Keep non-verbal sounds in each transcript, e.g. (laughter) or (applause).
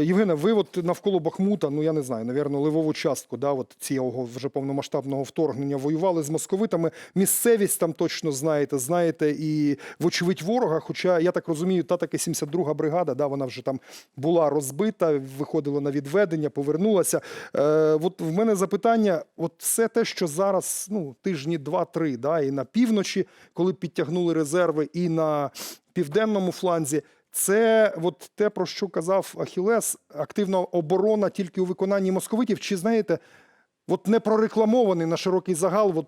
Євгене, ви от навколо Бахмута, ну я не знаю, навірно, ливову частку, да, от цього вже повномасштабного вторгнення воювали з московитами. Місцевість там точно знаєте, знаєте, і вочевидь ворога. Хоча я так розумію, та таки 72-га бригада, да, вона вже там була розбита, виходила на відведення, повернулася. Е, от в мене запитання: от все те, що зараз, ну тижні два-три, да, і на півночі, коли підтягнули резерви, і на південному фланзі. Це от те, про що казав Ахілес, активна оборона тільки у виконанні московитів. Чи знаєте, от не прорекламований на широкий загал от,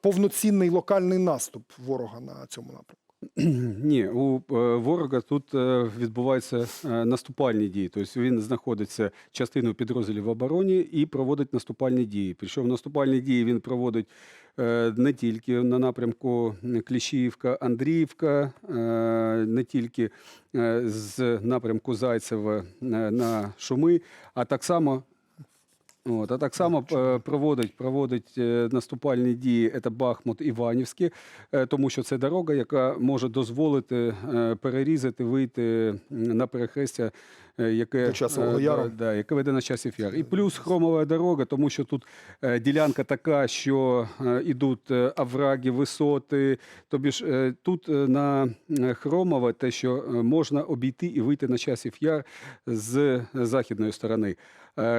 повноцінний локальний наступ ворога на цьому напрямку? (clears throat) Ні, у е, ворога тут е, відбуваються е, наступальні дії. Тобто він знаходиться частиною підрозділів в обороні і проводить наступальні дії. Причому наступальні дії він проводить не тільки на напрямку Кліщіївка, Андріївка, не тільки з напрямку Зайцева на Шуми, а так само. От, а так само е, проводить, проводить е, наступальні дії це Бахмут Іванівське, е, тому що це дорога, яка може дозволити перерізати, вийти на перехрестя, яке. Да, да, яке веде на часів яр. І плюс хромова дорога, тому що тут ділянка така, що ідуть е, овраги, висоти. Тобі ж тут на хромове те, що можна обійти і вийти на часів яр з західної сторони.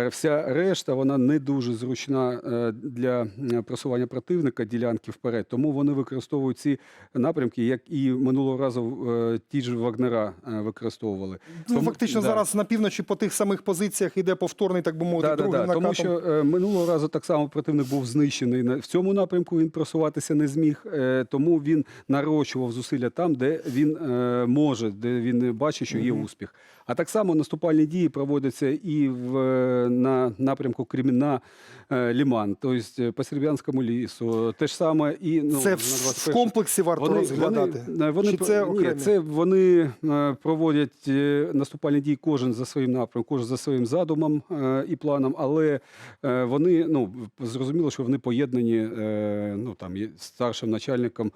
Вся решта вона не дуже зручна е, для е, просування противника ділянки вперед. Тому вони використовують ці напрямки, як і минулого разу е, ті ж Вагнера використовували. Ну, Тому- фактично да. зараз на півночі по тих самих позиціях іде повторний, так би мовити, Да, да, другий да. накатом. Тому що минулого разу так само противник був знищений. В цьому напрямку він просуватися не зміг, тому він нарощував зусилля там, де він може, де він бачить, що є успіх. А так само наступальні дії проводяться і в, на напрямку Креміна е, Ліман, тобто по Серб'янському лісу. Те ж саме і ну, це на в, в комплексі варто розглядати. Вони, е, вони, Чи це ні, це вони е, проводять е, наступальні дії кожен за своїм напрямком, кожен за своїм задумом е, і планом, але е, вони ну зрозуміло, що вони поєднані е, ну там старшим начальником